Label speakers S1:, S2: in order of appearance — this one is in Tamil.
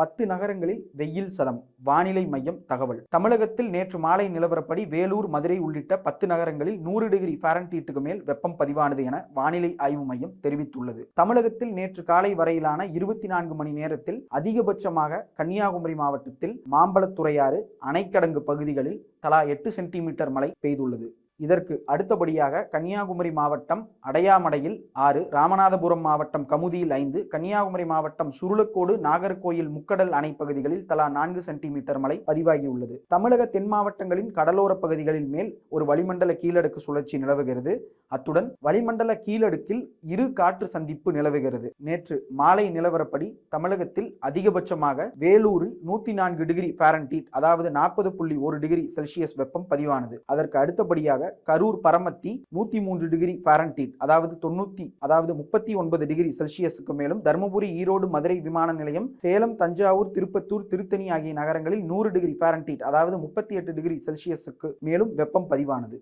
S1: பத்து நகரங்களில் வெயில் சதம். வானிலை மையம் தகவல். தமிழகத்தில் நேற்று மாலை நிலவரப்படி வேலூர் மதுரை உள்ளிட்ட பத்து நகரங்களில் நூறு டிகிரி ஃபாரன்ஹீட்டுக்கு மேல் வெப்பம் பதிவானது என வானிலை ஆய்வு மையம் தெரிவித்துள்ளது. தமிழகத்தில் நேற்று காலை வரையிலான இருபத்தி நான்கு மணி நேரத்தில் அதிகபட்சமாக கன்னியாகுமரி மாவட்டத்தில் மாம்பழத்துறையாறு அணைக்கடங்கு பகுதிகளில் தலா எட்டு சென்டிமீட்டர் மழை பெய்துள்ளது. இதற்கு அடுத்தபடியாக கன்னியாகுமரி மாவட்டம் அடையாமடையில் ஆறு ராமநாதபுரம் மாவட்டம் கமுதியில் ஐந்து கன்னியாகுமரி மாவட்டம் சுருளக்கோடு நாகர்கோயில் முக்கடல் அணை பகுதிகளில் தலா நான்கு சென்டிமீட்டர் மழை பதிவாகியுள்ளது. தமிழக தென் மாவட்டங்களின் கடலோர பகுதிகளின் மேல் ஒரு வளிமண்டல கீழடுக்கு சுழற்சி நிலவுகிறது. அத்துடன் வளிமண்டல கீழடுக்கில் இரு காற்று சந்திப்பு நிலவுகிறது. நேற்று மாலை நிலவரப்படி தமிழகத்தில் அதிகபட்சமாக வேலூரில் நூத்தி நான்கு டிகிரி ஃபாரன்ஹீட் அதாவது நாற்பது புள்ளி ஒரு டிகிரி செல்சியஸ் வெப்பம் பதிவானது. அதற்கு அடுத்தபடியாக கரூர் பரமத்தி நூத்தி மூன்று டிகிரி ஃபாரன்ஹீட் அதாவது தொண்ணூத்தி அதாவது முப்பத்தி ஒன்பது டிகிரி செல்சியஸுக்கு மேலும் தருமபுரி ஈரோடு மதுரை விமான நிலையம் சேலம் தஞ்சாவூர் திருப்பத்தூர் திருத்தணி ஆகிய நகரங்களில் நூறு டிகிரி ஃபாரன்ஹீட் அதாவது முப்பத்தி எட்டு டிகிரி செல்சியஸுக்கு மேலும் வெப்பம் பதிவானது.